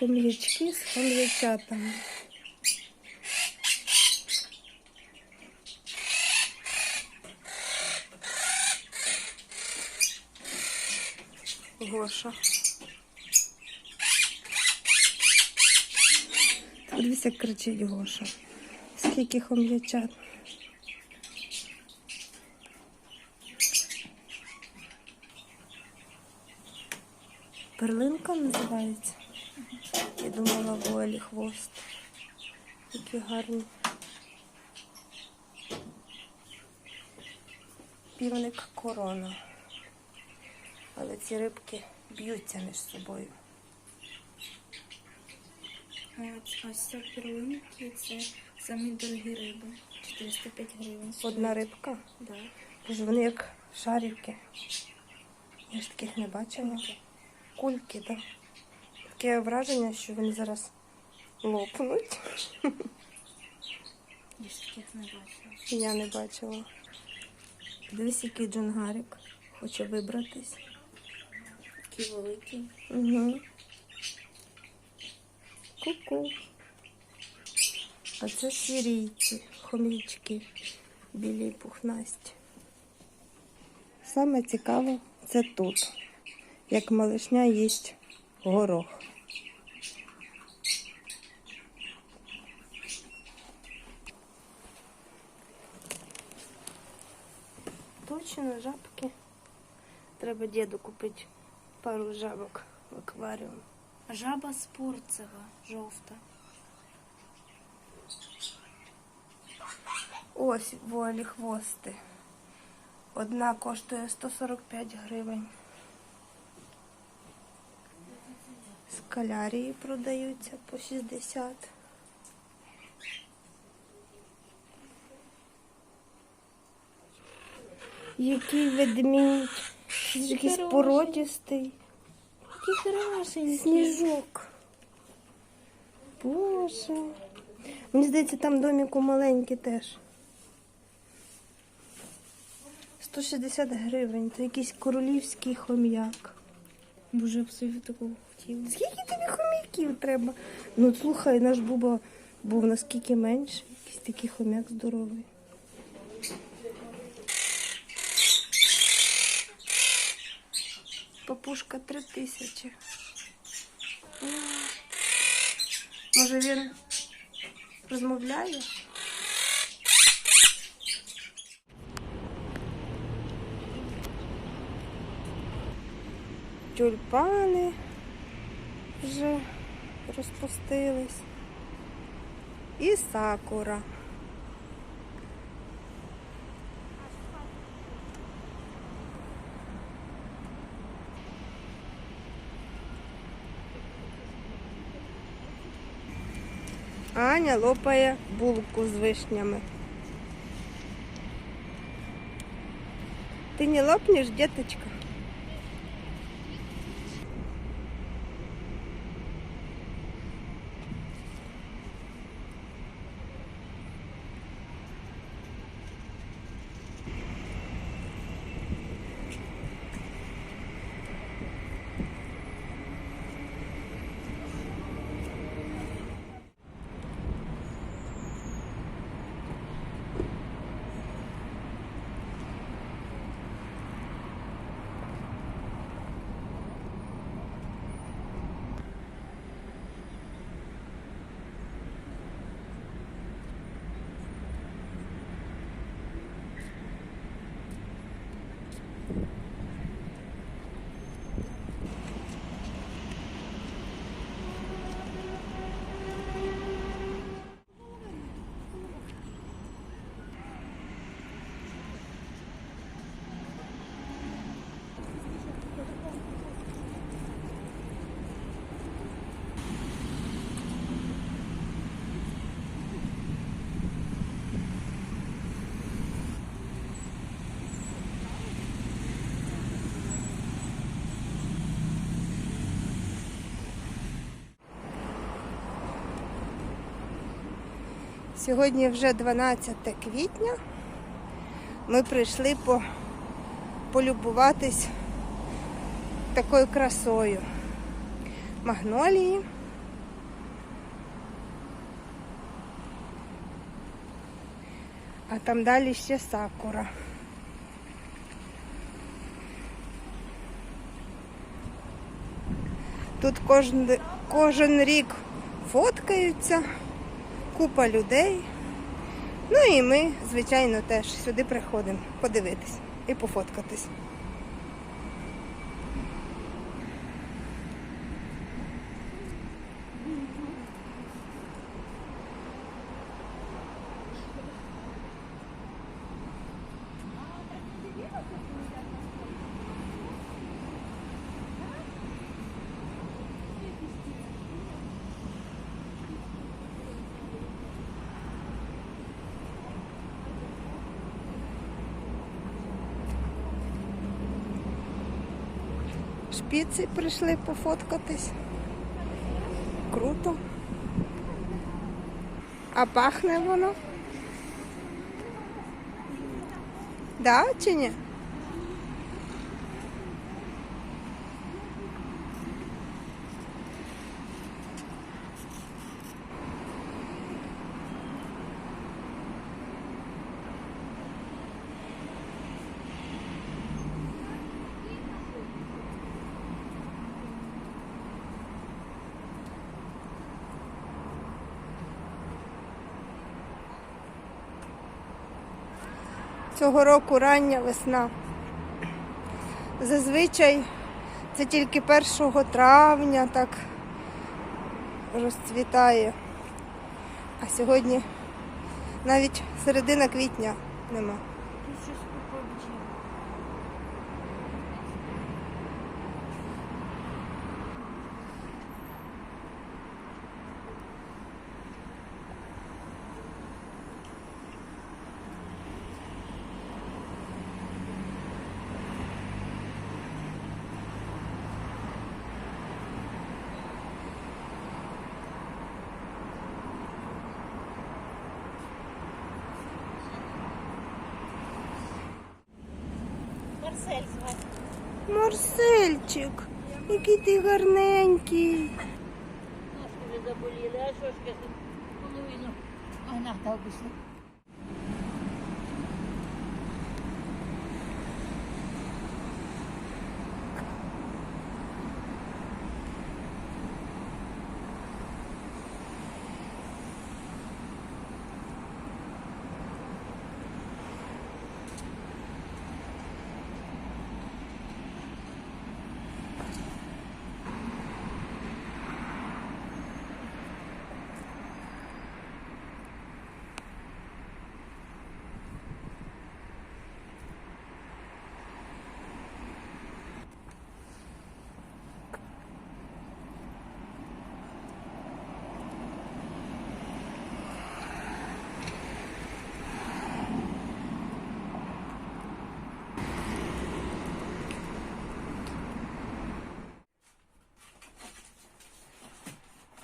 Хом'ячки з хом'ячатами. Гоша. Подивись, як кричить Гоша. Скільки хом'ячат. Перлинка називається. Я думала, волі хвост. Які гарні. Півник корона. Але ці рибки б'ються між собою. А ось- ось це самі дорогі риби. 405 гривень. Одна рибка. Да. Боже, вони як шарівки. Я ж таких не бачила. Кульки, так. Таке враження, що вони зараз лопнуть. Я ж таких не бачила. Я не бачила. Дивись, який джунгарик хоче вибратись. Такі великі. Угу. Ку-ку. А це сірійці, хомячки, білі і пухнасті. Саме цікаве це тут, як малишня їсть горох. Точно жабки. Треба діду купити пару жабок в акваріум. Жаба спорцева, жовта. Ось волі хвости. Одна коштує 145 гривень. Скалярії продаються по 60. Який ведмідь. Якийсь Хороший. породістий. Такі хорошенькі. Сніжок. Боже. Мені здається, там доміку маленький теж. 160 гривень. Це якийсь королівський хом'як. Боже, я б собі такого хотіла. Скільки тобі хом'яків треба? Ну слухай, наш Буба був наскільки менше. Якийсь такий хом'як здоровий. Папушка три тисячі. Може він розмовляє? Тюльпани вже розпустились. І сакура. Аня лопає булку з вишнями. Ти не лопнеш, діточка? Сьогодні вже 12 квітня. Ми прийшли по, полюбуватись такою красою. Магнолії. А там далі ще сакура. Тут кожен, кожен рік фоткаються купа людей. Ну і ми, звичайно, теж сюди приходимо подивитись і пофоткатись. Шпіці прийшли пофоткатись. Круто. А пахне воно? Да, чи ні? Цього року рання весна. Зазвичай це тільки 1 травня так розцвітає. А сьогодні навіть середина квітня нема. Тут щось купа бджіл. Марсель звати. Марсельчик, який ти гарненький. Ножки вже заболіли, а що ж половину гната обійшли.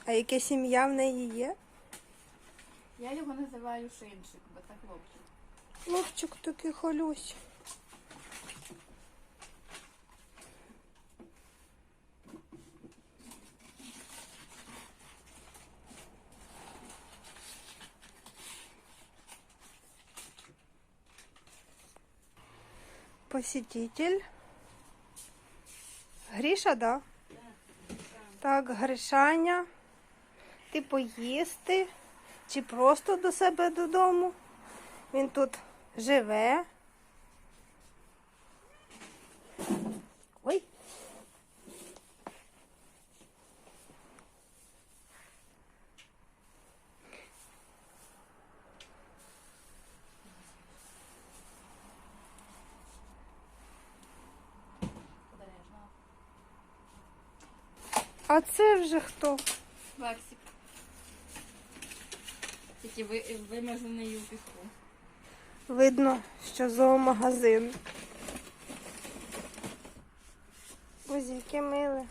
А яке сім'я в неї є? Я його називаю шиншик, бо це хлопчик. Хлопчик такий холюсь. Посетитель. Гріша, да? Так, Гришаня. Ти поїсти чи просто до себе додому? Він тут живе. Ой. А це вже хто? Ваксик. Тільки ви, вимазаний у піску. Видно, що зоомагазин. Ось яке миле.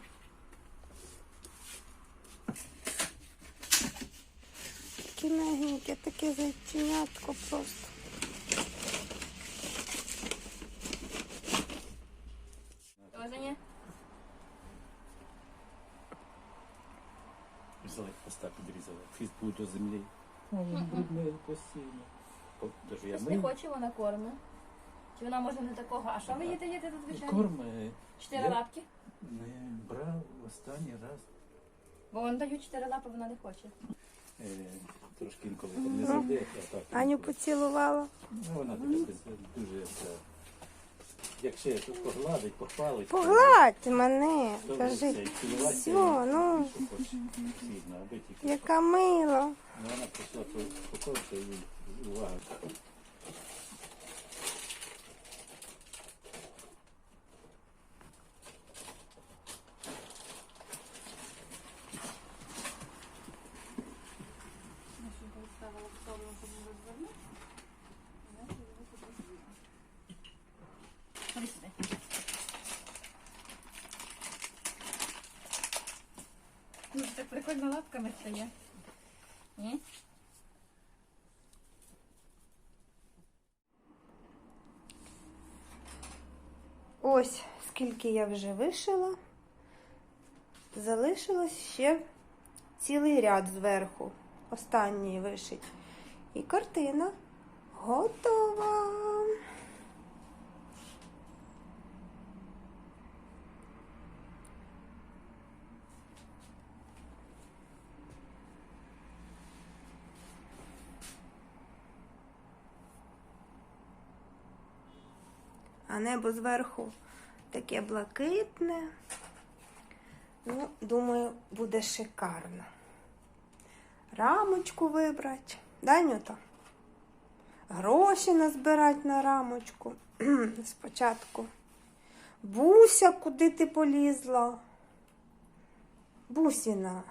Таке мягеньке, таке зайченятко просто. Взяли, поста підрізали. Фіст буде до землі. О, він брудний постійно. Даже я Тобто не мив. хоче вона корму. Чи вона може не такого? А що ви їдете їдете тут звичайно? Корм е, Чотири я- лапки? не брав останній раз. Бо вони дають чотири лапи, вона не хоче. Е, трошки інколи там не зайде, а так. Аню поцілувала. Ну, вона така без- дуже це. Як я тут погладить, похвалить. Погладь мене. то Кажи. Все, ну, що аби тільки. яка мила. Ну, Вона прийшла спокойся і увага. Ходи сюди. Ну, прикольно лапками стає. Ні? Ось скільки я вже вишила. Залишилось ще цілий ряд зверху. Останній вишить. І картина готова. А небо зверху таке блакитне. Ну, думаю, буде шикарно. Рамочку вибрати. Да, Нюта? Гроші назбирати на рамочку. Спочатку. Буся, куди ти полізла? Бусіна.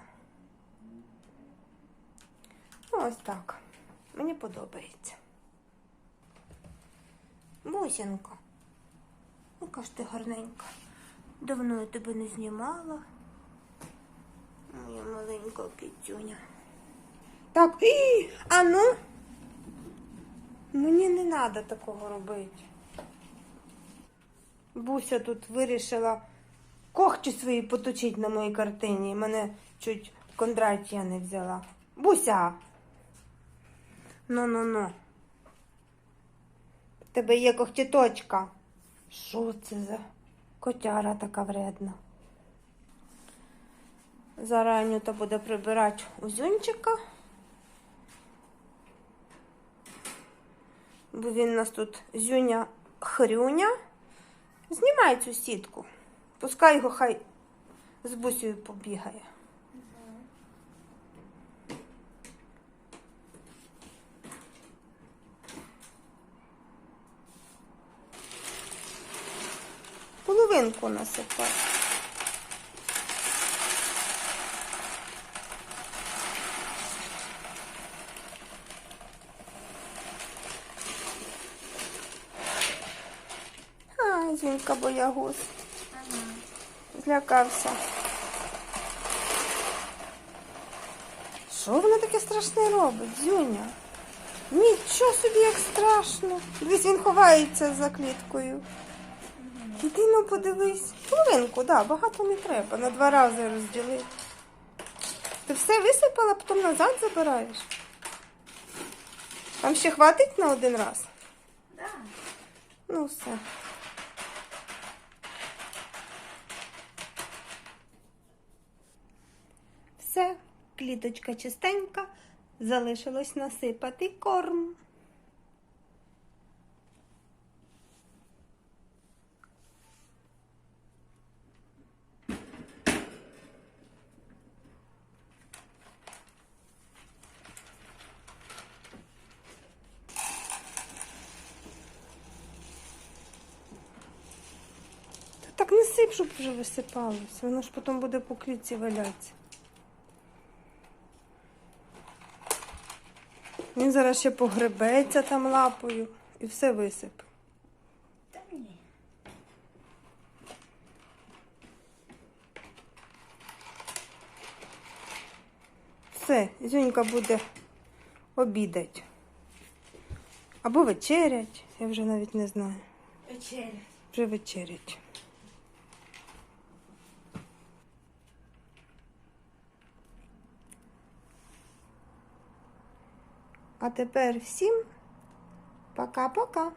Ну, ось так. Мені подобається. Бусінко. Яка ж ти гарненька. Давно я тебе не знімала. Моя маленька кицюня. Так, і, а ну. Мені не треба такого робити. Буся тут вирішила когті свої поточити на моїй картині. Мене чуть Кондратія не взяла. Буся. Ну-ну-ну. В тебе є когтіточка. Що це за котяра така вредна? Зараз Анюта буде прибирати узюнчика. Бо він у нас тут зюня хрюня. Знімай цю сітку. Пускай його хай з бусею побігає. Половинку насипай. А, Зінька боягуз. Злякався. Що вона таке страшне робить, Зюня? Нічого собі як страшно. Дивись, він ховається за кліткою. Іди ну подивись. Половинку, да, багато не треба. На два рази розділи. Ти все висипала, потім назад забираєш. Там ще хватить на один раз? Да. Ну все. Все, кліточка чистенька, залишилось насипати корм. Так не сип, щоб вже висипалось. Воно ж потім буде по клітці валятися. Він зараз ще погребеться там лапою і все висип. Та ні. Все, Зюнька буде обідать. Або вечерять, я вже навіть не знаю. Вечеря. Вже вечерять. А тепер всім пока-пока!